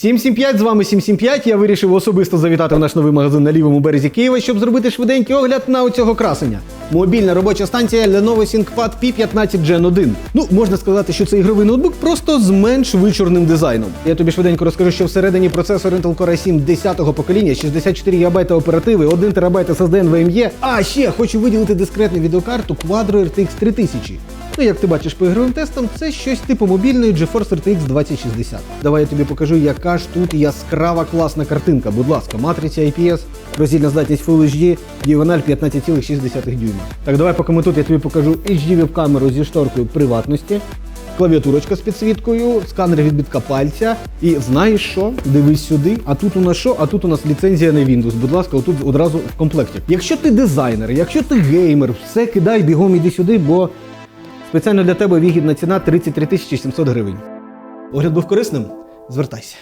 775, з вами 775. Я вирішив особисто завітати в наш новий магазин на лівому березі Києва, щоб зробити швиденький огляд на оцього красення. Мобільна робоча станція Lenovo ThinkPad P15 Gen 1. Ну, можна сказати, що це ігровий ноутбук просто з менш вичорним дизайном. Я тобі швиденько розкажу, що всередині процесор Intel Core i7 10-го покоління, 64 ГБ оперативи, 1 ТБ SSD NVMe. А ще хочу виділити дискретну відеокарту Quadro RTX 3000. Ну, як ти бачиш по ігровим тестам, це щось типу мобільної GeForce RTX 2060. Давай я тобі покажу, яка ж тут яскрава класна картинка. Будь ласка, матриця IPS, роздільна здатність Full HD, діагональ 15,6 дюйма. Так, давай, поки ми тут, я тобі покажу HD веб-камеру зі шторкою приватності. Клавіатурочка з підсвіткою, сканер відбитка пальця. І знаєш що? Дивись сюди. А тут у нас що? А тут у нас ліцензія на Windows. Будь ласка, отут одразу в комплекті. Якщо ти дизайнер, якщо ти геймер, все кидай бігом іди сюди, бо спеціально для тебе вигідна ціна 33 700 гривень. Огляд був корисним? Звертайся.